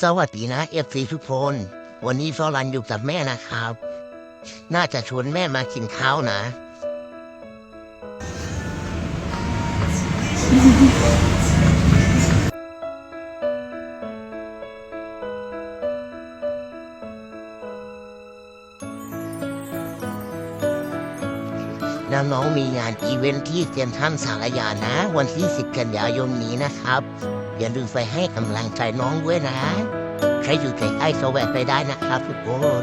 สวัสดีนะเอฟซีทุกคน วันนี้ฟอรันอยู่กับแม่นะครับ น่าจะชวนแม่มากินข้าวนะ น้องๆมีงานอีเวนท์ที่เซียนทรันสารยานะ วันที่ 10 กันยายนนี้นะครับ อย่าลืมไปให้กำลังใจน้องด้วยนะ ใครอยู่ใกล้ๆก็แวะไปได้นะครับทุกคน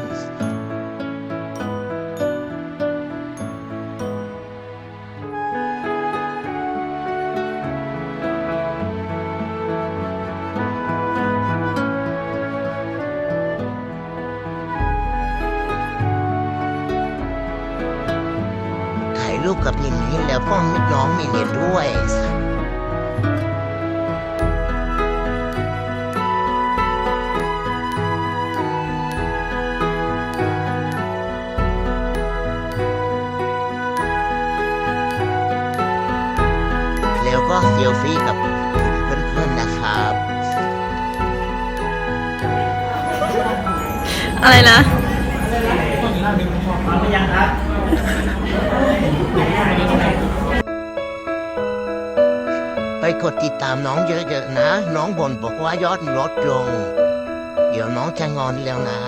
ถ่ายรูปกับนินนินแล้วพ่อมิดน้องมีเนียนด้วยแล้วก็เซลฟี่กับเพื่อนๆนะครับ อะไรนะ ไปกดติดตามน้องเยอะๆนะ น้องบ่นบอกว่ายอดลดลง เดี๋ยวน้องจะงอนแล้วนะ